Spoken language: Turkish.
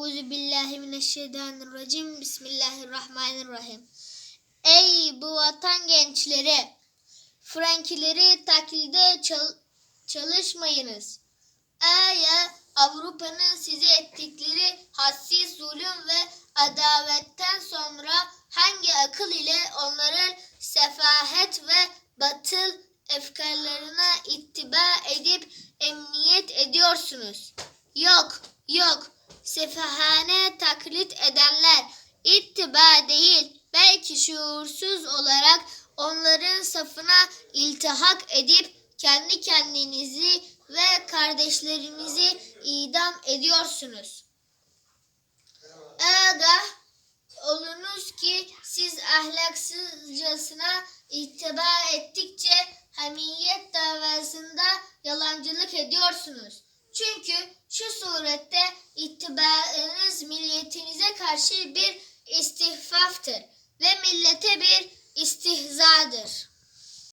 Euzu billahi mineşşeytanirracim. Bismillahirrahmanirrahim. Ey bu vatan gençleri! Frankileri taklide çal- çalışmayınız. Eğer Avrupa'nın size ettikleri hadsiz zulüm ve adavetten sonra hangi akıl ile onların sefahet ve batıl efkarlarına ittiba edip emniyet ediyorsunuz? Yok, yok. Sefahane taklit edenler ittiba değil, belki şuursuz olarak onların safına iltihak edip kendi kendinizi ve kardeşlerinizi idam ediyorsunuz. Agah olunuz ki siz ahlaksızcasına ittiba ettikçe hamiyet davasında yalancılık ediyorsunuz. Çünkü şu surette ittibaınız milletinize karşı bir istihfaftır ve millete bir istihzadır.